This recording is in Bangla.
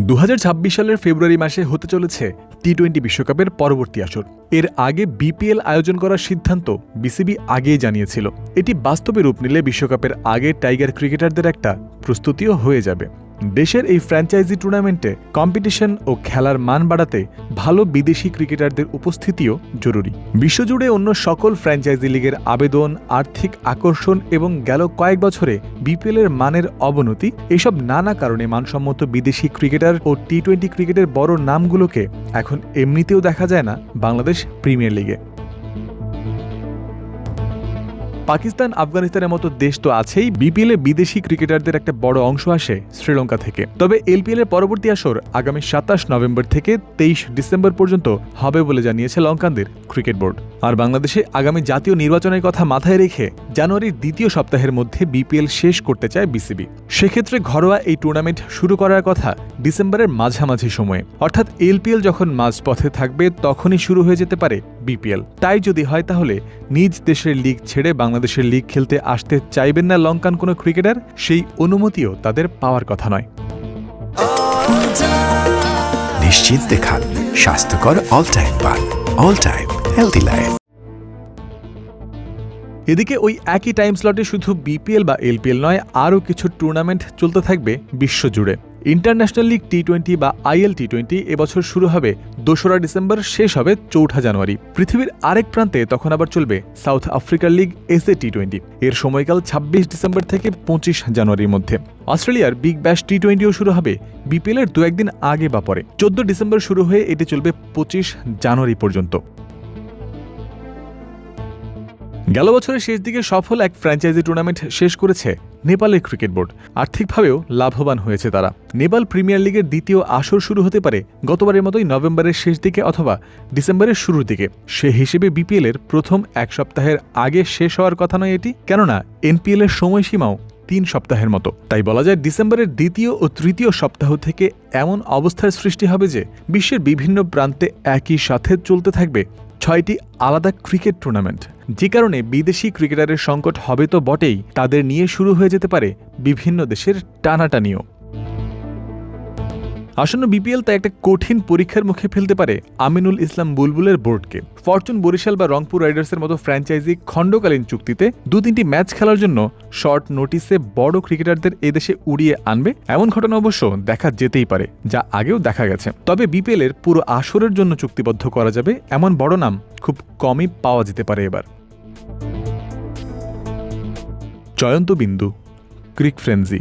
দু হাজার ছাব্বিশ সালের ফেব্রুয়ারি মাসে হতে চলেছে টি টোয়েন্টি বিশ্বকাপের পরবর্তী আসর। এর আগে বিপিএল আয়োজন করার সিদ্ধান্ত বিসিবি আগেই জানিয়েছিল। এটি বাস্তবে রূপ নিলে বিশ্বকাপের আগে টাইগার ক্রিকেটারদের একটা প্রস্তুতিও হয়ে যাবে। দেশের এই ফ্র্যাঞ্চাইজি টুর্নামেন্টে কম্পিটিশন ও খেলার মান বাড়াতে ভালো বিদেশি ক্রিকেটারদের উপস্থিতিও জরুরি। বিশ্বজুড়ে অন্য সকল ফ্র্যাঞ্চাইজি লিগের আবেদন, আর্থিক আকর্ষণ এবং গেল কয়েক বছরে বিপিএল এর মানের অবনতি, এসব নানা কারণে মানসম্মত বিদেশি ক্রিকেটার ও টি টোয়েন্টি ক্রিকেটের বড় নামগুলোকে এখন এমনিতেও দেখা যায় না বাংলাদেশ প্রিমিয়ার লিগে। পাকিস্তান, আফগানিস্তানের মতো দেশ তো আছেই বিপিএল এ বিদেশি ক্রিকেটারদের একটা বড় অংশ আসে শ্রীলঙ্কা থেকে। তবে এলপিএল এর পরবর্তী আসর আগামী সাতাশ নভেম্বর থেকে তেইশ ডিসেম্বর পর্যন্ত হবে বলে জানিয়েছে লঙ্কানদের ক্রিকেট বোর্ড। আর বাংলাদেশে আগামী জাতীয় নির্বাচনের কথা মাথায় রেখে জানুয়ারির দ্বিতীয় সপ্তাহের মধ্যে বিপিএল শেষ করতে চায় বিসিবি সেক্ষেত্রে ঘরোয়া এই টুর্নামেন্ট শুরু করার কথা ডিসেম্বরের মাঝামাঝি সময়ে। অর্থাৎ এলপিএল যখন মাঝপথে থাকবে, তখনই শুরু হয়ে যেতে পারে বিপিএল। তাই যদি হয় তাহলে নিজ দেশের লিগ ছেড়ে বাংলাদেশের লিগ খেলতে আসতে চাইবেন না লঙ্কান কোনো ক্রিকেটার, সেই অনুমতিও তাদের পাওয়ার কথা নয়। নিশ্চিন্তে খান, স্বাস্থ্যকর অল টাইম পান অল টাইম হেলদি লাইফ এদিকে ওই একই টাইম স্লটে শুধু বিপিএল বা এলপিএল নয়, আরও কিছু টুর্নামেন্ট চলতে থাকবে বিশ্বজুড়ে। ইন্টারন্যাশনাল লিগ টি টোয়েন্টি বা আইএল টি টোয়েন্টি এবছর শুরু হবে দোসরা ডিসেম্বর, শেষ হবে চৌঠা জানুয়ারি। পৃথিবীর আরেক প্রান্তে তখন আবার চলবে সাউথ আফ্রিকার লিগ এস টি টোয়েন্টি এর সময়কাল ছাব্বিশ ডিসেম্বর থেকে পঁচিশ জানুয়ারির মধ্যে। অস্ট্রেলিয়ার বিগ ব্যাশ টি টোয়েন্টিও শুরু হবে বিপিএল এর দু একদিন আগে বা পরে। চোদ্দ ডিসেম্বর শুরু হয়ে এটি চলবে পঁচিশ জানুয়ারি পর্যন্ত। গেল বছরের শেষ দিকে সফল এক ফ্র্যাঞ্চাইজি টুর্নামেন্ট শেষ করেছে নেপালের ক্রিকেট বোর্ড। আর্থিকভাবেও লাভবান হয়েছে তারা। নেপাল প্রিমিয়ার লিগের দ্বিতীয় আসর শুরু হতে পারে গতবারের মতোই নভেম্বরের শেষ দিকে অথবা ডিসেম্বরের শুরুর দিকে। সে হিসেবে বিপিএল এর প্রথম এক সপ্তাহের আগে শেষ হওয়ার কথা নয় এটি, কেননা এনপিএল এর সময়সীমাও তিন সপ্তাহের মতো। তাই বলা যায় ডিসেম্বরের দ্বিতীয় ও তৃতীয় সপ্তাহ থেকে এমন অবস্থার সৃষ্টি হবে যে বিশ্বের বিভিন্ন প্রান্তে একই সাথে চলতে থাকবে ছয়টি আলাদা ক্রিকেট টুর্নামেন্ট। যে কারণে বিদেশি ক্রিকেটারের সংকট হবে তো বটেই, তাদের নিয়ে শুরু হয়ে যেতে পারে বিভিন্ন দেশের টানাটানিও। আসন্ন বিপিএল তা একটা কঠিন পরীক্ষার মুখে ফেলতে পারে আমিনুল ইসলাম বুলবুলের বোর্ডকে। ফরচুন বরিশাল বা রংপুর রাইডার্সের মতো ফ্র্যাঞ্চাইজি খণ্ডকালীন চুক্তিতে দু তিনটি ম্যাচ খেলার জন্য শর্ট নোটিসে বড় ক্রিকেটারদের এদেশে উড়িয়ে আনবে এমন ঘটনা অবশ্য দেখা যেতেই পারে, যা আগেও দেখা গেছে। তবে বিপিএল এর পুরো আসরের জন্য চুক্তিবদ্ধ করা যাবে এমন বড় নাম খুব কমই পাওয়া যেতে পারে এবার। জয়ন্ত বিন্দু, ক্রিক ফ্রেন্সি।